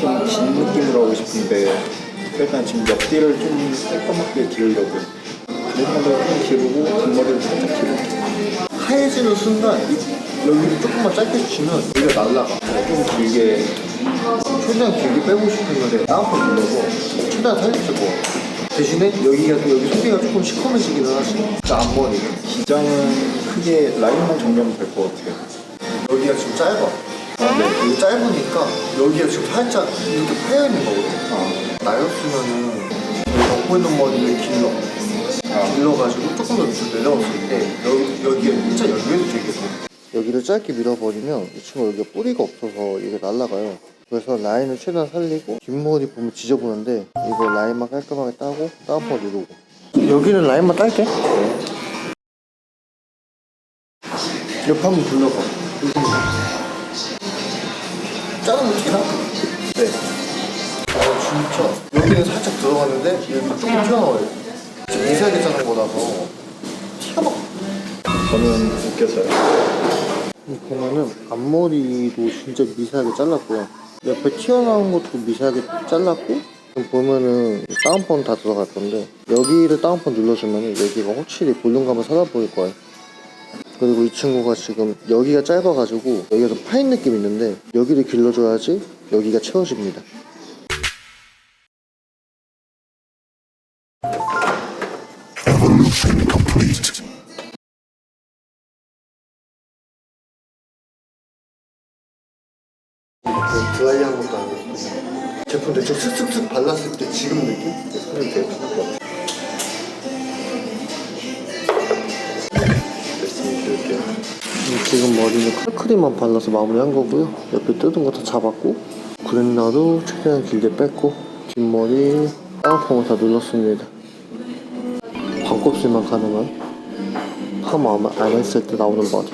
좀긴 느낌으로 하고 싶은데 일단 지금 옆뒤를 좀 깔끔하게 기르려고요. 내리막을 좀 기르고 뒷머리를 살짝 기르고. 하얘지는 순간 이, 여기를 조금만 짧게 주면 여기가 날라가 좀 길게 최대한 길게 빼고 싶으면 다운펌 눌러서 최대한 살려주고. 대신에 여기가 여기 소리가 조금 시커매지기는 하지. 진짜 앞머리가 기장은 크게 라인만 정리하면 될 것 같아요. 여기가 지금 짧아 아, 네. 여기 짧으니까 여기가 지금 살짝 이렇게 파여 있는 거거든 아, 나였으면은 여기 덮고 있는 머리를 길러 아. 길러가지고 조금 더 밑으로 내려왔을 때 여기, 여기에 진짜 여기에도 되겠어 여기를 짧게 밀어버리면 이 친구 여기가 뿌리가 없어서 이게 날아가요. 그래서 라인을 최대한 살리고 뒷머리 보면 지저분한데 이거 라인만 깔끔하게 따고 다운퍼 누르고. 여기는 라인만 딸게. 옆에 한번 둘러봐 자르면 되나? 네. 아 진짜. 여기는 살짝 들어갔는데 여기 조금 튀어나와요. 진짜 미세하게 자른 거라서 티가 막. 저는 웃겨서요. 보면은 앞머리도 진짜 미세하게 잘랐고요. 옆에 튀어나온 것도 미세하게 잘랐고 보면은 다운펌 다 들어갈 건데 여기를 다운펌 눌러주면은 여기가 확실히 볼륨감을 살아보일 거예요 그리고 이 친구가 지금 여기가 짧아가지고 여기가 좀 파인 느낌이 있는데 여기를 길러줘야지 여기가 채워집니다 그 드라이한 것도 아니고 제품 대충 슥슥슥 발랐을 때 지금 느낌? 네, 손이 되게 같 지금 머리는 칼크림만 발라서 마무리한 거고요. 옆에 뜯은 거 다 잡았고 그랜나도 최대한 길게 뺐고 뒷머리 다운펌을 다 눌렀습니다. 반곱슬만 가능한? 파마 안 했을 때 나오는 머리